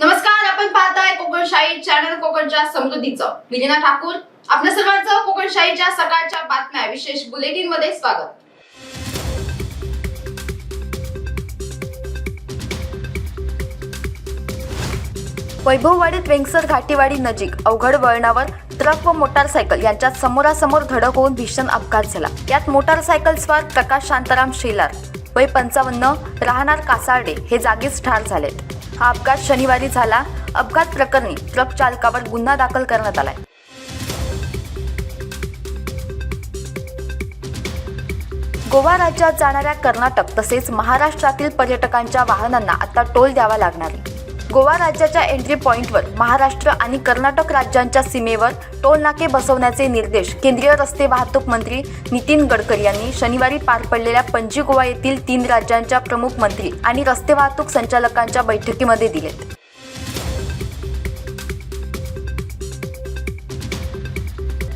नमस्कार आपण पाहताय कोकणशाही चॅनल कोकणच्या समृद्धीचं. विलिना ठाकूर आपल्या सर्वांचं कोकणशाहीच्या सकाळच्या बातम्या विशेष बुलेटिनमध्ये स्वागत. वैभववाडीत वेंगसर घाटीवाडी नजीक अवघड वळणावर ट्रक व मोटारसायकल यांच्यात समोरासमोर धडक होऊन भीषण अपघात झाला. यात मोटारसायकल स्वार प्रकाश शांताराम शेलार वय पंचावन्न राहणार कासार्डे हे जागीच ठार झालेत. हा अपघात शनिवारी झाला. अपघात प्रकरणी ट्रक चालकावर गुन्हा दाखल करण्यात आलाय. गोवा राज्यात जाणाऱ्या कर्नाटक तसेच महाराष्ट्रातील पर्यटकांच्या वाहनांना आता टोल द्यावा लागणार आहे. गोवा राज्याच्या एंट्री पॉईंटवर महाराष्ट्र आणि कर्नाटक राज्यांच्या सीमेवर टोलनाके बसवण्याचे निर्देश केंद्रीय रस्ते वाहतूक मंत्री नितीन गडकरी यांनी शनिवारी पार पडलेल्या पणजी गोवा येथील तीन राज्यांच्या प्रमुख मंत्री आणि रस्ते वाहतूक संचालकांच्या बैठकीमध्ये दिलेत.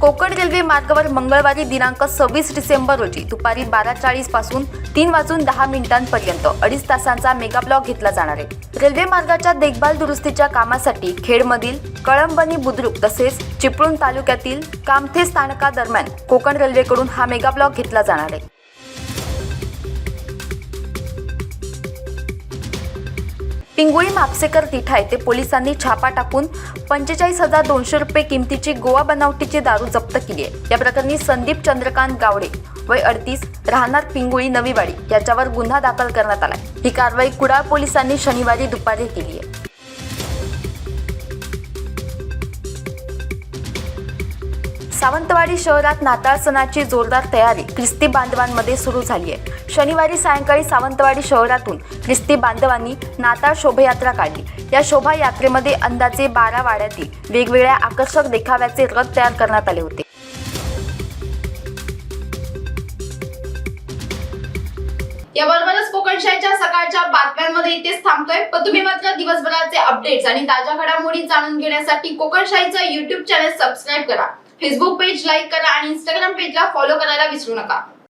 कोकण रेल्वे मार्गावर मंगळवारी दिनांक सव्वीस डिसेंबर रोजी दुपारी बारा चाळीसपासून तीन वाजून दहा मिनिटांपर्यंत अडीच तासांचा मेगा ब्लॉक घेतला जाणार आहे. रेल्वे मार्गाच्या देखभाल दुरुस्तीच्या कामासाठी खेडमधील कळंबनी बुद्रुक तसेच चिपळूण तालुक्यातील कामथे स्थानकादरम्यान कोकण रेल्वेकडून हा मेगा ब्लॉक घेतला जाणार आहे. पिंगुळी म्हापसेकर तिठा येथे पोलिसांनी छापा टाकून पंचेचाळीस हजार दोनशे रुपये किमतीची गोवा बनावटीची दारू जप्त केली आहे. या प्रकरणी संदीप चंद्रकांत गावडे वय अडतीस राहणार पिंगुळी नवीवाडी याच्यावर गुन्हा दाखल करण्यात आला ही कारवाई कुडाळ पोलिसांनी शनिवारी दुपारी केली आहे. सावंतवाडी शहरात नाताळ सणाची जोरदार तयारी ख्रिस्ती बांधवांमध्ये सुरू झाली आहे शनिवारी सायंकाळी सावंतवाडी शहरातून ख्रिस्ती बांधवांनी नाताळ शोभायात्रा काढली. या शोभायात्रेमध्ये अंदाजे बारा वाड्यातील वेगवेगळ्या आकर्षक देखाव्याचे रथ तयार करण्यात आले होते. याबरोबरच कोकणशाहीच्या सकाळच्या बातम्यांमध्ये इथेच थांबतोय. पण तुम्ही मात्र दिवसभराचे अपडेट्स आणि ताज्या घडामोडी जाणून घेण्यासाठी कोकणशाहीचं युट्यूब चॅनल सबस्क्राईब करा. फेसबुक पेज लाईक करा आणि इंस्टाग्राम पेजला फॉलो करायला विसरू नका.